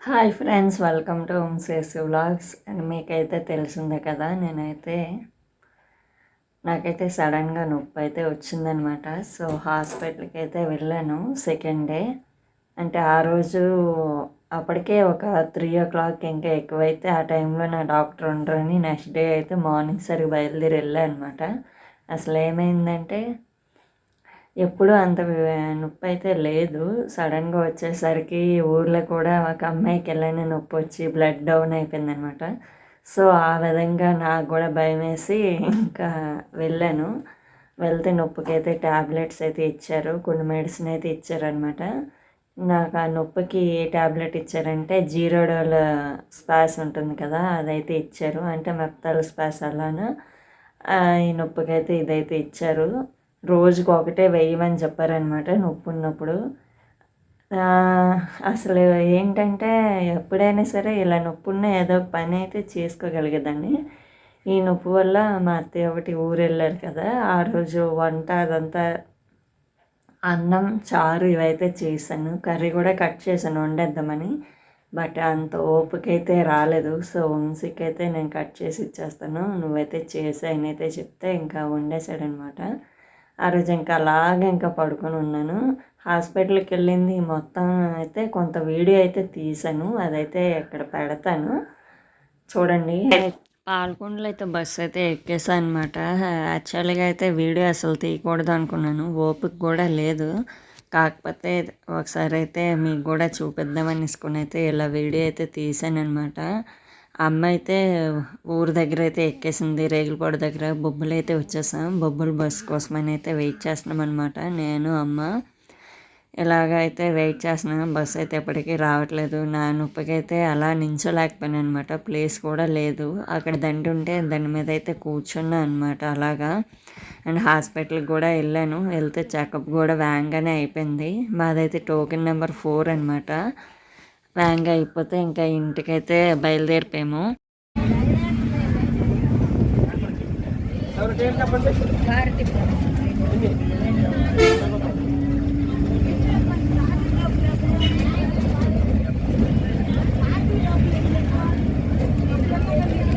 Hi friends welcome to హోమ్సేస్ vlogs and మీకైతే తెలిసిందే కదా నేనైతే నాకైతే సడన్గా నొప్పి అయితే వచ్చిందనమాట సో హాస్పిటల్కి అయితే వెళ్ళాను సెకండ్ డే అంటే ఆ రోజు అప్పటికే ఒక త్రీ ఓ క్లాక్ ఇంకా ఎక్కువైతే ఆ టైంలో నా డాక్టర్ ఉండరని నెక్స్ట్ డే అయితే మార్నింగ్ సరిగ్గా బయలుదేరి వెళ్ళాను అనమాట అసలు ఏమైందంటే ఎప్పుడూ అంత నొప్పి అయితే లేదు. సడన్గా వచ్చేసరికి ఊర్లో కూడా ఒక అమ్మాయికి వెళ్ళని నొప్పి వచ్చి బ్లడ్ డౌన్ అయిపోయింది అనమాట సో ఆ విధంగా నాకు కూడా భయం వేసి ఇంకా వెళ్ళాను. వెళ్తే నొప్పికి అయితే ట్యాబ్లెట్స్ అయితే ఇచ్చారు. కొన్ని మెడిసిన్ అయితే ఇచ్చారనమాట. నాకు ఆ నొప్పికి ఏ ట్యాబ్లెట్ ఇచ్చారంటే జీరో డోల్ స్పాస్ ఉంటుంది కదా అదైతే ఇచ్చారు. అంటే మెప్తాల్ స్పాస్ అలాను ఈ నొప్పికి అయితే ఇదైతే ఇచ్చారు. రోజుకి ఒకటే వేయమని చెప్పారనమాట నొప్పి ఉన్నప్పుడు అసలు ఏంటంటే ఎప్పుడైనా సరే ఇలా నొప్పి ఉన్న ఏదో పని అయితే చేసుకోగలిగేదాన్ని. ఈ నొప్పి వల్ల మా అత్తయ్య ఒకటి ఊరు వెళ్ళారు కదా ఆ రోజు వంట అదంతా అన్నం చారు ఇవైతే చేశాను. కర్రీ కూడా కట్ చేశాను వండేద్దామని. బట్ అంత ఓపిక అయితే రాలేదు. సో వంశీకి అయితే నేను కట్ చేసి ఇచ్చేస్తాను. నువ్వైతే చేసి అయితే చెప్తే ఇంకా వండేసాడనమాట ఆ రోజు ఇంకా అలాగే ఇంకా పడుకొని ఉన్నాను. హాస్పిటల్కి వెళ్ళింది మొత్తం అయితే కొంత వీడియో అయితే తీసాను అదైతే ఇక్కడ పెడతాను. చూడండి. పాల్కొండలో అయితే బస్సు అయితే ఎక్కేసాను అనమాట యాక్చువల్గా అయితే వీడియో అసలు తీయకూడదు అనుకున్నాను. ఓపిక కూడా లేదు. కాకపోతే ఒకసారి అయితే మీకు కూడా చూపిద్దామనిసుకుని అయితే ఇలా వీడియో అయితే తీసాను అనమాట అమ్మ అయితే ఊరు దగ్గర అయితే ఎక్కేసింది రేగులపాడు దగ్గర బొబ్బులు అయితే వచ్చేసాం. బొబ్బులు బస్ కోసమని అయితే వెయిట్ చేస్తున్నాం అనమాట నేను అమ్మ ఇలాగ అయితే వెయిట్ చేస్తున్నాను బస్ అయితే ఎప్పటికీ రావట్లేదు. నా నొప్పికి అయితే అలా నించోలేకపోయాను అనమాట ప్లేస్ కూడా లేదు. అక్కడ దండి ఉంటే దాని మీద అయితే కూర్చున్నా అనమాట అలాగా. అండ్ హాస్పిటల్కి కూడా వెళ్ళాను. వెళ్తే చెకప్ కూడా వ్యాంగానే అయిపోయింది. మాదైతే టోకెన్ నెంబర్ ఫోర్ అనమాట వ్యాంగ్ అయిపోతే ఇంకా ఇంటికైతే బయలుదేరిపోయాము.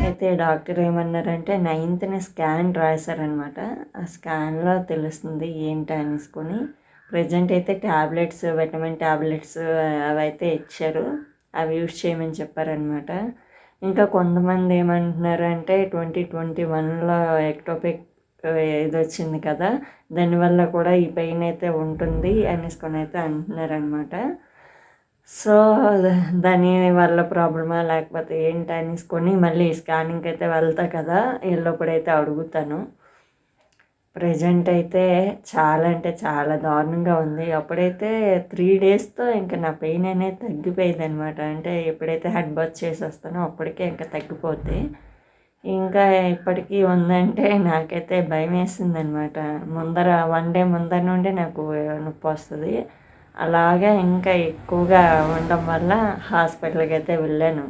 అయితే డాక్టర్ ఏమన్నారంటే నైన్త్ని స్కాన్ రాశారనమాట ఆ స్కాన్లో తెలుస్తుంది ఏంటి అనేసుకొని ప్రజెంట్ అయితే ట్యాబ్లెట్స్ విటమిన్ ట్యాబ్లెట్స్ అవైతే ఇచ్చారు. అవి యూస్ చేయమని చెప్పారనమాట ఇంకా కొంతమంది ఏమంటున్నారు అంటే ట్వంటీ ట్వంటీ వన్లో ఎక్టోపిక్ ఇది వచ్చింది కదా దానివల్ల కూడా ఈ పెయిన్ అయితే ఉంటుంది అనేసుకొని అయితే అంటున్నారనమాట సో దాని వల్ల ప్రాబ్లమా లేకపోతే ఏంటి అనేసుకొని మళ్ళీ స్కానింగ్కి అయితే వెళ్తా కదా ఎల్లప్పుడైతే అడుగుతాను. ప్రజెంట్ అయితే చాలా అంటే చాలా దారుణంగా ఉంది. అప్పుడైతే త్రీ డేస్తో ఇంకా నా పెయిన్ అనేది తగ్గిపోయింది అనమాట అంటే ఎప్పుడైతే హెడ్ బర్త్ చేసేస్తానో అప్పటికే ఇంకా తగ్గిపోద్ది. ఇంకా ఇప్పటికీ ఉందంటే నాకైతే భయం వేసింది అనమాట ముందర వన్ డే ముందర నుండి నాకు నొప్పి వస్తుంది. అలాగే ఇంకా ఎక్కువగా ఉండడం వల్ల హాస్పిటల్కి అయితే వెళ్ళాను.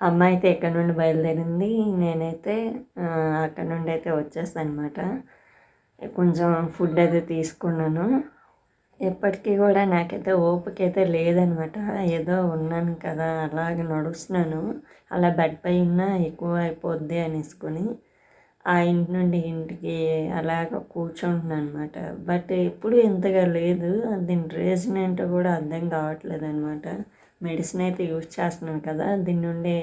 అమ్మ అయితే ఇక్కడ నుండి బయలుదేరింది. నేనైతే అక్కడ నుండి అయితే వచ్చేస్తాను అనమాట కొంచెం ఫుడ్ అయితే తీసుకున్నాను. ఎప్పటికీ కూడా నాకైతే ఓపిక అయితే లేదనమాట ఏదో ఉన్నాను కదా అలాగ నడుస్తున్నాను. అలా బెడ్ పై ఉన్నా ఎక్కువ అయిపోద్ది అనేసుకొని ఆ ఇంటి నుండి ఇంటికి అలాగ కూర్చుంటున్నాను అనమాట బట్ ఎప్పుడు ఇంతగా లేదు. దీని రీజన్ ఏంటో కూడా అర్థం కావట్లేదు అనమాట మెడిసిన్ అయితే యూజ్ చేస్తున్నాను కదా దీని నుండి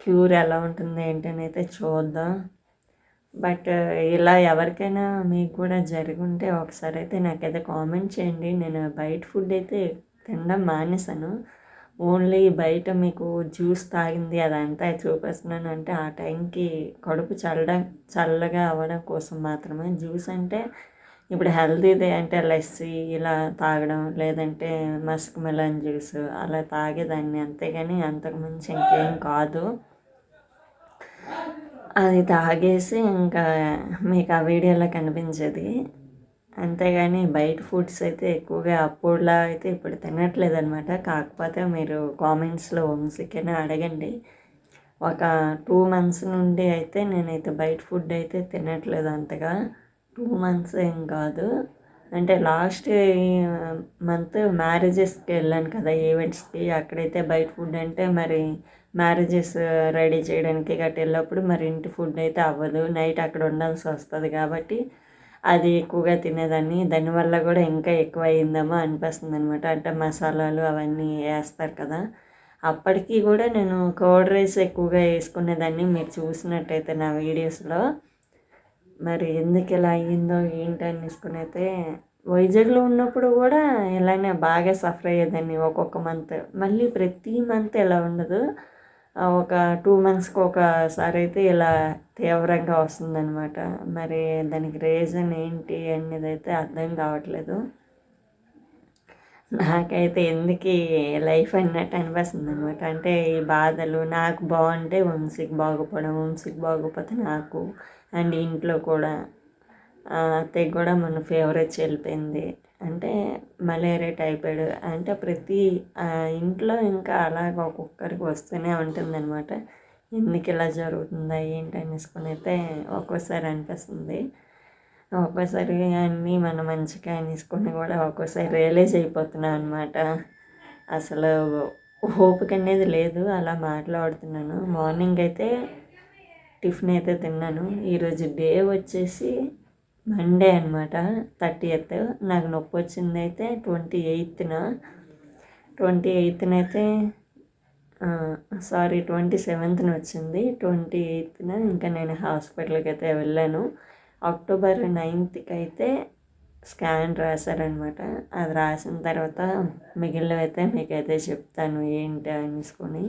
క్యూర్ ఎలా ఉంటుంది ఏంటని అయితే చూద్దాం. బట్ ఇలా ఎవరికైనా మీకు కూడా జరిగి ఉంటే ఒకసారి అయితే నాకైతే కామెంట్ చేయండి. నేను బయట ఫుడ్ అయితే తినడం మానేశాను. ఓన్లీ బయట మీకు జ్యూస్ తాగింది అదంతా చూపిస్తున్నాను. అంటే ఆ టైంకి కడుపు చల్ల చల్లగా అవ్వడం కోసం మాత్రమే. జ్యూస్ అంటే ఇప్పుడు హెల్తీదే అంటే లస్సీ ఇలా తాగడం లేదంటే మస్క్ మెలన్ జ్యూస్ అలా తాగేదాన్ని. అంతేగాని అంతకుమించి ఇంకేం కాదు. అది తాగేసి ఇంకా మీకు ఆ వీడియోలో కనిపించేది. అంతేగాని బయట ఫుడ్స్ అయితే ఎక్కువగా అప్పుడులా అయితే ఇప్పుడు తినట్లేదు అనమాట కాకపోతే మీరు కామెంట్స్లో వంశీకైనా అడగండి. ఒక టూ మంత్స్ నుండి అయితే నేనైతే బయట ఫుడ్ అయితే తినట్లేదు అంతగా. టూ మంత్స్ ఏం కాదు. అంటే లాస్ట్ మంత్ మ్యారేజెస్కి వెళ్ళాను కదా ఈవెంట్స్కి అక్కడైతే బయట ఫుడ్ అంటే మరి మ్యారేజెస్ రెడీ చేయడానికి గట్టి వెళ్ళినప్పుడు మరి ఇంటి ఫుడ్ అయితే అవ్వదు. నైట్ అక్కడ ఉండాల్సి వస్తుంది కాబట్టి అది ఎక్కువగా తినేదాన్ని. దానివల్ల కూడా ఇంకా ఎక్కువ అయిందేమో అనిపిస్తుంది అనమాట అంటే మసాలాలు అవన్నీ వేస్తారు కదా. అప్పటికి కూడా నేను కర్డ్ రైస్ ఎక్కువగా వేసుకునేదాన్ని. మీరు చూసినట్టయితే నా వీడియోస్లో మరి ఎందుకు ఇలా అయ్యిందో ఏంటి అనేసుకుని అయితే వైజాగ్లో ఉన్నప్పుడు కూడా ఇలానే బాగా సఫర్ అయ్యేదాన్ని ఒక్కొక్క మంత్ మళ్ళీ ప్రతి మంత్ ఇలా ఉండదు. ఒక టూ మంత్స్కి ఒకసారి అయితే ఇలా తీవ్రంగా వస్తుందన్నమాట. మరి దానికి రీజన్ ఏంటి అనేది అయితే అర్థం కావట్లేదు. నాకైతే ఎందుకు లైఫ్ అన్నట్టు అనిపిస్తుంది అనమాట అంటే ఈ బాధలు నాకు బాగుంటే వంశీకి బాగుపడడం వంశీకి బాగుపోతే నాకు అండ్ ఇంట్లో కూడా అత్తయ్య కూడా మన ఫేవరెట్ వెళ్ళిపోయింది. అంటే మలేరియా టైఫాయిడ్ అంటే ప్రతి ఇంట్లో ఇంకా అలాగ ఒక్కొక్కరికి వస్తూనే ఉంటుందన్నమాట. ఎందుకు ఇలా జరుగుతుందా ఏంటి అనేసుకుని అయితే ఒక్కోసారి అనిపిస్తుంది. ఒక్కోసారి అన్నీ మన మంచిగా అనేసుకుని కూడా ఒక్కోసారి రియలైజ్ అయిపోతున్నాను అనమాట అసలు ఓపిక అనేది లేదు అలా మాట్లాడుతున్నాను. మార్నింగ్ అయితే టిఫిన్ అయితే తిన్నాను. ఈరోజు డే వచ్చేసి మండే అనమాట థర్టీ ఎయిత్ నాకు నొప్పి వచ్చింది అయితే ట్వంటీ ఎయిత్న ట్వంటీ ఎయిత్న అయితే సారీ ట్వంటీ సెవెంత్న వచ్చింది. ట్వంటీ ఎయిత్న ఇంకా నేను హాస్పిటల్కి అయితే వెళ్ళాను. అక్టోబర్ నైన్త్కి అయితే స్కాన్ రాశారనమాట. అది రాసిన తర్వాత మిగిలినవైతే మీకైతే చెప్తాను ఏంటి అనేసుకొని.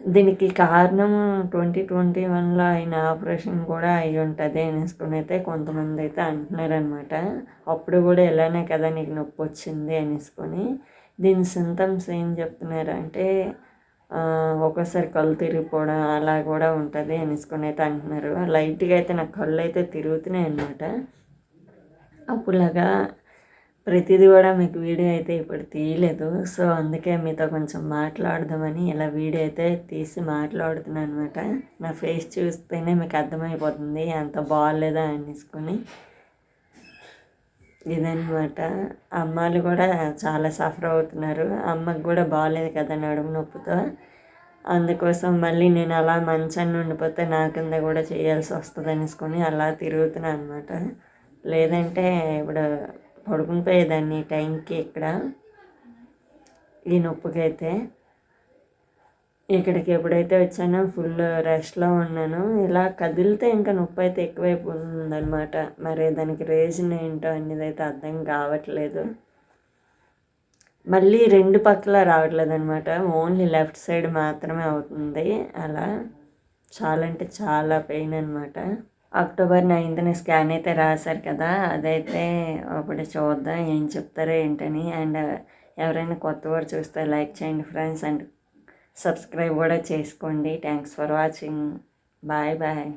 దీనికి కారణం ట్వంటీ ట్వంటీ వన్లో అయిన ఆపరేషన్ కూడా అయి ఉంటుంది అనేసుకుని అయితే కొంతమంది అయితే అంటున్నారనమాట. అప్పుడు కూడా ఇలానే కదా నీకు నొప్పి వచ్చింది అనేసుకొని. దీని సింటమ్స్ ఏం చెప్తున్నారంటే ఒక్కోసారి కళ్ళు తిరిగిపోవడం అలా కూడా ఉంటుంది అనేసుకొని అయితే అంటున్నారు. లైట్గా అయితే నా కళ్ళు అయితే తిరుగుతున్నాయి అన్నమాట. అప్పుడులాగా ప్రతిదీ కూడా మీకు వీడియో అయితే ఇప్పుడు తీయలేదు. సో అందుకే మీతో కొంచెం మాట్లాడదామని ఇలా వీడియో అయితే తీసి మాట్లాడుతున్నాను అనమాట నా ఫేస్ చూస్తేనే మీకు అర్థమైపోతుంది అంత బాగాలేదా అనేసుకొని. ఇదనమాట అమ్మాలు కూడా చాలా సఫర్ అవుతున్నారు. అమ్మకి కూడా బాగాలేదు కదా నడుము నొప్పితో. అందుకోసం మళ్ళీ నేను అలా మంచాన్ని ఉండిపోతే నా కింద కూడా చేయాల్సి వస్తుంది అనేసుకొని అలా తిరుగుతున్నాను అనమాట లేదంటే ఇప్పుడు పడుకుని పోయేదాన్ని టైంకి ఇక్కడ ఈ నొప్పికైతే. ఇక్కడికి ఎప్పుడైతే వచ్చానో ఫుల్ రెస్ట్లో ఉన్నాను ఇలా కదిలితే ఇంకా నొప్పి అయితే ఎక్కువైపోతుందనమాట మరి దానికి రీజన్ ఏంటో అనేది అయితే అర్థం కావట్లేదు. మళ్ళీ రెండు పక్కల రావట్లేదు అనమాట ఓన్లీ లెఫ్ట్ సైడ్ మాత్రమే అవుతుంది. అలా చాలా అంటే చాలా పెయిన్ అనమాట అక్టోబర్ నైన్త్ని స్కాన్ అయితే రాశారు కదా అదైతే ఒకటి చూద్దాం ఏం చెప్తారో ఏంటని. అండ్ ఎవరైనా కొత్త వారు చూస్తే లైక్ చేయండి ఫ్రెండ్స్. అండ్ సబ్స్క్రైబ్ కూడా చేసుకోండి. Thanks for watching bye bye